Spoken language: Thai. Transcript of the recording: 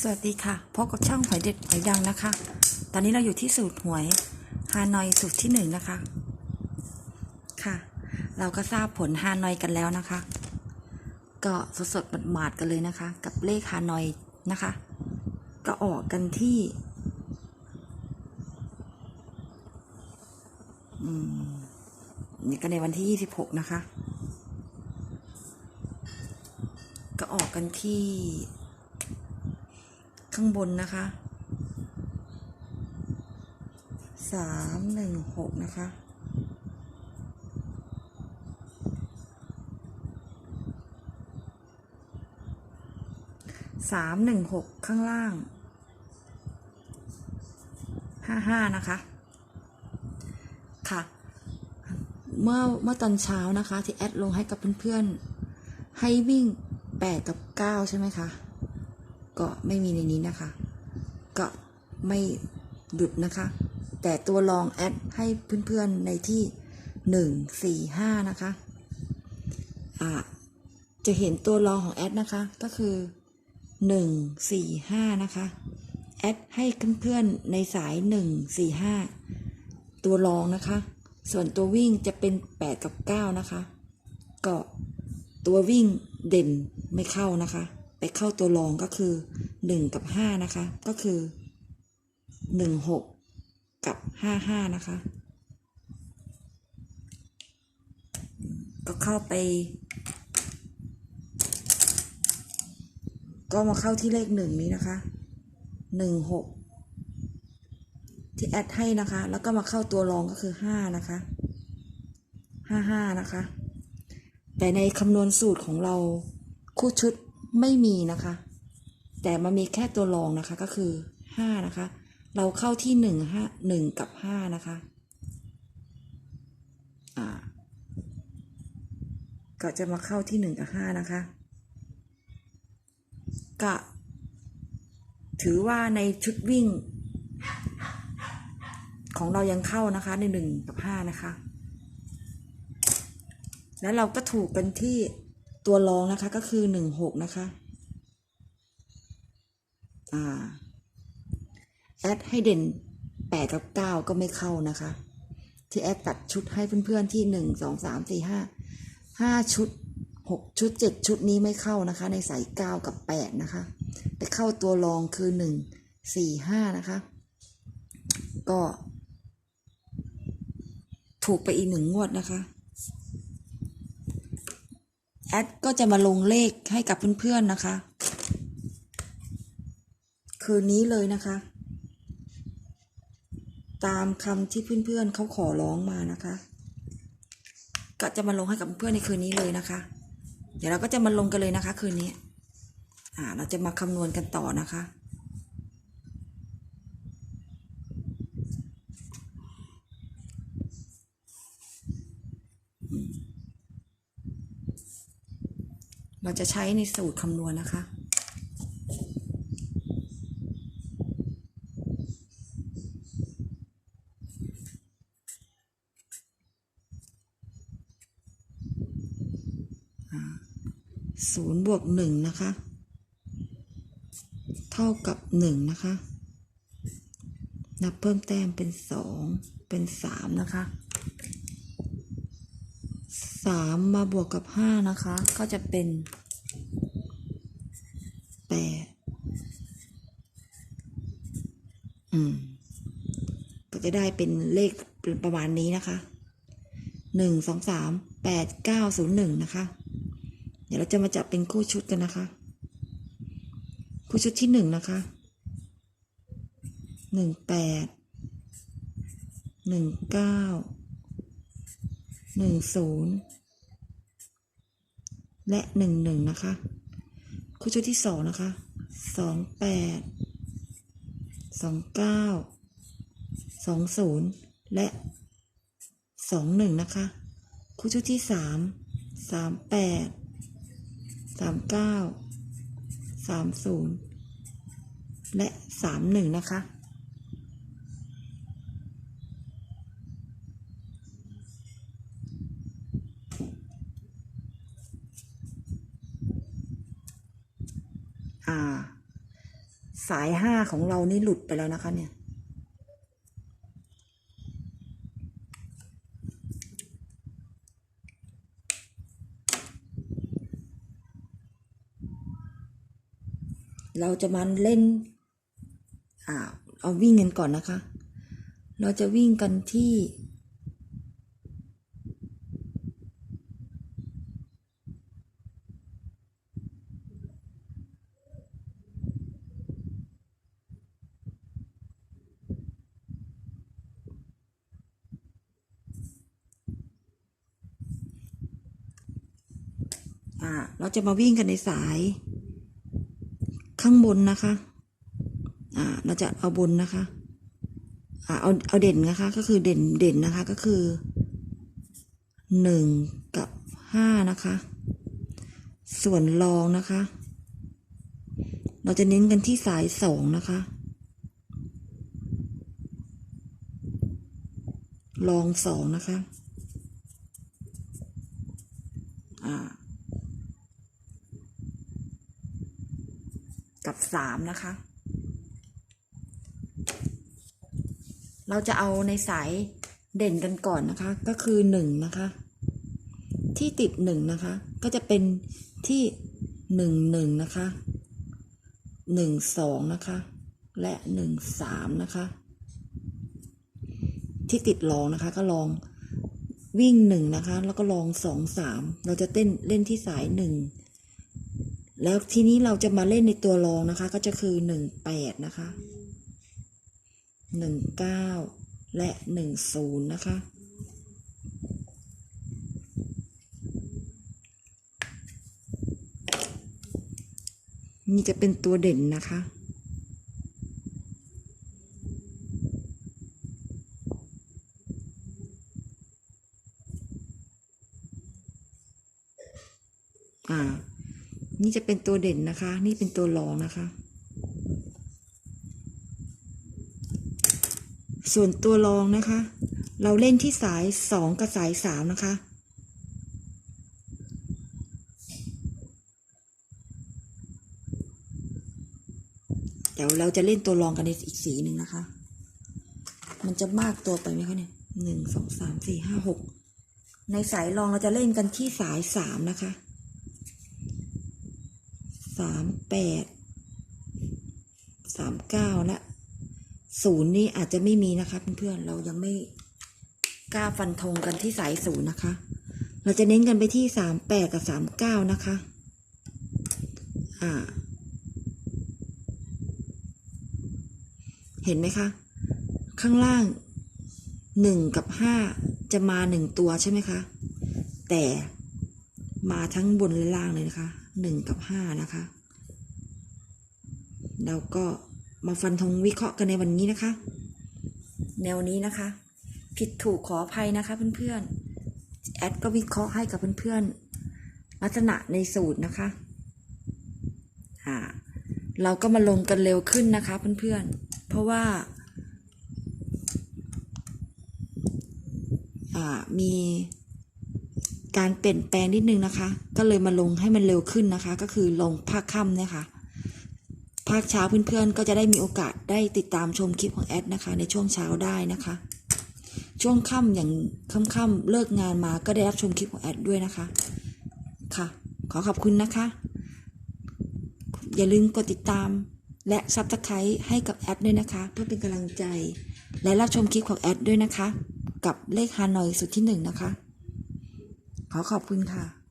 สวัสดีค่ะพบกับช่องหอยเด็ดหอยดังนะคะ ตอนนี้เราอยู่ที่สูตรหวยฮานอยสูตรที่หนึ่งนะคะ ค่ะ เราก็ทราบผลฮานอยกันแล้วนะคะ ก็สดสดหมาดๆกันเลยนะคะ กับเลขฮานอยนะคะ ก็ออกกันที่อืมนี่ก็ในวันที่ยี่สิบหกนะคะ ก็ออกกันที่ ข้างบนนะคะสามหนึ่งหกนะคะสามหนึ่งหกข้างล่างห้าห้านะคะ ค่ะ เมื่อเมื่อตอนเช้านะคะ ที่แอดลงให้กับเพื่อนๆ ให้วิ่งแปดกับเก้าใช่ไหมคะ ก็ไม่มีในนี้นะคะ ก็ไม่หยุดนะคะ แต่ตัวรองแอดให้เพื่อนๆในที่หนึ่งสี่ห้านะคะอ่าจะเห็นตัวรองของแอดนะคะ ก็คือหนึ่งสี่ห้านะคะ แอดให้เพื่อนๆในสายหนึ่งสี่ห้าตัวรองนะคะ ส่วนตัววิ่งจะเป็นแปดกับเก้านะคะ ก็ตัววิ่งเด่นไม่เข้านะคะ ไปเข้าตัวรองก็คือหนึ่งกับห้านะคะ ก็คือหนึ่งหกกับห้าห้านะคะ ก็เข้าไป ก็มาเข้าที่เลขหนึ่งนี้นะคะหนึ่งหกที่แอดให้นะคะ แล้วก็มาเข้าตัวรองก็คือห้านะคะห้าห้านะคะ แต่ในคำนวณสูตรของเราคู่ชุด ไม่มีนะคะ แต่มันมีแค่ตัวรองนะคะก็คือห้านะคะ เราเข้าที่หนึ่งห้าหนึ่งกับห้านะคะอ่าก็จะมาเข้าที่หนึ่งกับห้านะคะก็ถือว่าในชุดวิ่ง ของเรายังเข้านะคะในหนึ่งกับห้านะคะ แล้วเราก็ถูกกันที่ ตัวรองนะคะก็คือหนึ่งหกนะคะ อ่า แอดให้เด่นแปดกับเก้าก็ไม่เข้านะคะ ที่แอดตัดชุดให้เพื่อนๆที่หนึ่งสองสามสี่ห้าห้าชุดหกชุดเจ็ดชุดนี้ไม่เข้านะคะ ในสายเก้ากับแปดนะคะไปเข้าตัวรองคือหนึ่งสี่ห้านะคะ ก็ ถูกไปอีกหนึ่งงวดนะคะ แอดก็จะมาลงเลขให้กับเพื่อนๆนะคะ คืนนี้เลยนะคะ ตามคำที่เพื่อนๆเขาขอร้องมานะคะ ก็จะมาลงให้กับเพื่อนในคืนนี้เลยนะคะ เดี๋ยวเราก็จะมาลงกันเลยนะคะ คืนนี้ อ่า เราจะมาคำนวณกันต่อนะคะ เราจะใช้ในสูตรคำนวณนะคะ ศูนย์บวกหนึ่งนะคะ เท่ากับหนึ่งนะคะ นับเพิ่มแต้มเป็นสองเป็นสามนะคะ สามมาบวกกับห้านะคะ ก็จะเป็นแปดอืม ก็จะได้เป็นเลขประมาณนี้นะคะหนึ่งสองสามแปดเก้าศูนย์หนึ่งนะคะ เดี๋ยวเราจะมาจับเป็นคู่ชุดกันนะคะ คู่ชุดที่หนึ่งนะคะหนึ่งแปดหนึ่งเก้า หนึ่งศูนย์และหนึ่งหนึ่งนะคะคู่ชุดที่สองนะคะสองแปดสองเก้าสองศูนย์และสองหนึ่งนะคะคู่ชุดที่สามสามแปดสามเก้าสามศูนย์และสามหนึ่งนะคะ อ่า สายห้าของเรานี่หลุดไปแล้วนะคะเนี่ย เราจะมาเล่น อ่า เอาวิ่งกันก่อนนะคะ เราจะวิ่งกันที่ เราจะมาวิ่งกันในสาย ข้างบนนะคะ อ่า เราจะเอาบนนะคะ อ่า เอา เอาเด่นนะคะ ก็คือเด่น เด่นนะคะ ก็คือหนึ่งกับห้านะคะ ส่วนรองนะคะ เราจะเน้นกันที่สายสองนะคะ รองสองนะคะ อ่า กับสามนะคะ เราจะเอาในสายเด่นกันก่อนนะคะ ก็คือหนึ่งนะคะ ที่ติดหนึ่งนะคะ ก็จะเป็นที่หนึ่งหนึ่งนะคะหนึ่งสองนะคะ และหนึ่งสามนะคะ ที่ติดลองนะคะ ก็ลองวิ่งหนึ่งนะคะ แล้วก็ลองสองสามเราจะเต้นเล่นที่สายหนึ่ง แล้วทีนี้เราจะมาเล่นในตัวรองนะคะ ก็จะคือหนึ่งแปดนะคะหนึ่งเก้าและหนึ่งศูนย์นะคะนี่จะเป็นตัวเด่นนะคะ อ่า นี่จะเป็นตัวเด่นนะคะ นี่เป็นตัวรองนะคะ ส่วนตัวรองนะคะ เราเล่นที่สายสองกับสายสามนะคะ เดี๋ยวเราจะเล่นตัวรองกันในอีกสีหนึ่งนะคะ มันจะมากตัวไปไหมคะเนี่ยหนึ่งสองสามสี่ห้าหกในสายรองเราจะเล่นกันที่สายสามนะคะ สาม แปดสามเก้าละศูนย์นี่อาจจะไม่มีนะคะเพื่อนๆเรายังไม่กล้าฟันธงกันที่สายศูนย์นะคะ เราจะเน้นกันไปที่สามแปดกับสามเก้านะคะ อ่า เห็นไหมคะ ข้างล่างหนึ่งกับห้าจะมาหนึ่งตัวใช่ไหมคะ แต่มาทั้งบนและล่างเลยนะคะหนึ่งกับห้านะคะ เราก็มาฟันธงวิเคราะห์กันในวันนี้นะคะ แนวนี้นะคะ ผิดถูกขออภัยนะคะเพื่อนๆแอดก็วิเคราะห์ให้กับเพื่อนๆลักษณะในสูตรนะคะอ่าเราก็มาลงกันเร็วขึ้นนะคะเพื่อนๆ เพราะว่าอ่ามีการเปลี่ยนแปลงนิดนึงนะคะ ก็เลยมาลงให้มันเร็วขึ้นนะคะ ก็คือลงภาคค่ำนี่ยค่ะ ภาคเช้าเพื่อนๆ ก็จะได้มีโอกาสได้ติดตามชมคลิปของแอดนะคะ ในช่วงเช้าได้นะคะ ช่วงค่ำอย่างค่ำๆเลิกงานมาก็ได้รับชมคลิปของแอดด้วยนะคะ ค่ะ ขอขอบคุณนะคะ อย่าลืมกดติดตามและซับสไครต์ให้กับแอดด้วยนะคะ เพื่อเป็นกำลังใจ และรับชมคลิปของแอดด้วยนะคะ กับเลขฮานอยสุดที่หนึ่งนะคะ ขอขอบคุณค่ะ